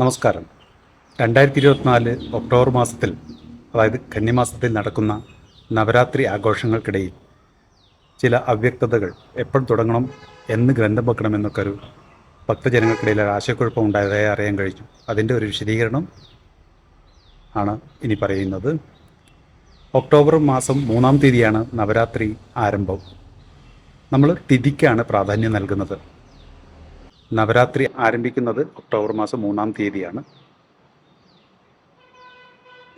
നമസ്കാരം. രണ്ടായിരത്തി ഇരുപത്തിനാല് ഒക്ടോബർ മാസത്തിൽ അതായത് കന്നിമാസത്തിൽ നടക്കുന്ന നവരാത്രി ആഘോഷങ്ങൾക്കിടയിൽ ചില അവ്യക്തതകൾ എപ്പോൾ തുടങ്ങണം എന്ന് ഗ്രന്ഥം വെക്കണമെന്നൊക്കെ ഒരു ഭക്തജനങ്ങൾക്കിടയിൽ ഒരു ആശയക്കുഴപ്പം ഉണ്ടായതായി അറിയാൻ കഴിഞ്ഞു. അതിന്റെ ഒരു വിശദീകരണം ആണ് ഇനി പറയുന്നത്. ഒക്ടോബർ മാസം മൂന്നാം തീയതിയാണ് നവരാത്രി ആരംഭം. നമ്മൾ തിഥിക്കാണ് പ്രാധാന്യം നൽകുന്നത്. നവരാത്രി ആരംഭിക്കുന്നത് ഒക്ടോബർ മാസം മൂന്നാം തീയതിയാണ്.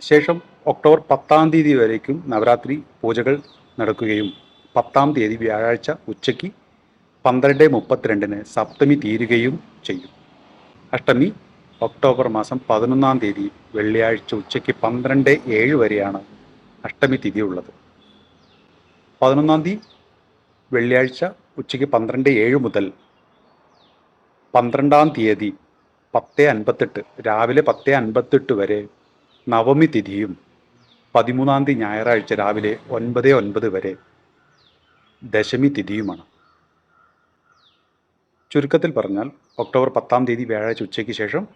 ശേഷം ഒക്ടോബർ പത്താം തീയതി വരേക്കും നവരാത്രി പൂജകൾ നടക്കുകയും പത്താം തീയതി വ്യാഴാഴ്ച ഉച്ചയ്ക്ക് പന്ത്രണ്ട് മുപ്പത്തിരണ്ടിന് സപ്തമി തീരുകയും ചെയ്യും. അഷ്ടമി ഒക്ടോബർ മാസം പതിനൊന്നാം തീയതി വെള്ളിയാഴ്ച ഉച്ചയ്ക്ക് പന്ത്രണ്ട് ഏഴ് വരെയാണ് അഷ്ടമി തിഥി ഉള്ളത് പതിനൊന്നാം തീയതി വെള്ളിയാഴ്ച ഉച്ചയ്ക്ക് പന്ത്രണ്ട് ഏഴ് മുതൽ പന്ത്രണ്ടാം തീയതി പത്ത് അൻപത്തെട്ട് രാവിലെ പത്ത് അൻപത്തെട്ട് വരെ നവമി തിഥിയും പതിമൂന്നാം തീയതി ഞായറാഴ്ച രാവിലെ ഒൻപത് ഒൻപത് വരെ ദശമി തിഥിയുമാണ്. ചുരുക്കത്തിൽ പറഞ്ഞാൽ ഒക്ടോബർ പത്താം തീയതി വ്യാഴാഴ്ച ഉച്ചയ്ക്ക് ശേഷം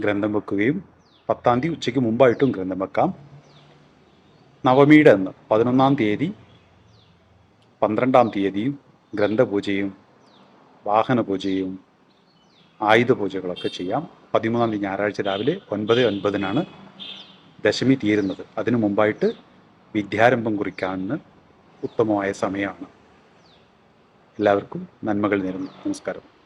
ഗ്രന്ഥം വെക്കുകയും പത്താം തീയതി ഉച്ചയ്ക്ക് മുമ്പായിട്ടും ഗ്രന്ഥം വെക്കാം. നവമിയുടെ അന്ന് പതിനൊന്നാം തീയതി പന്ത്രണ്ടാം തീയതിയും ഗ്രന്ഥപൂജയും വാഹന പൂജയും ആയുധ പൂജകളൊക്കെ ചെയ്യാം. പതിമൂന്നാം തീയതി ഞായറാഴ്ച രാവിലെ ഒൻപത് ഒൻപതിനാണ് ദശമി തീരുന്നത്. അതിനു മുമ്പായിട്ട് വിദ്യാരംഭം കുറിക്കാവുന്ന ഉത്തമമായ സമയമാണ്. എല്ലാവർക്കും നന്മകൾ നേരുന്നു. നമസ്കാരം.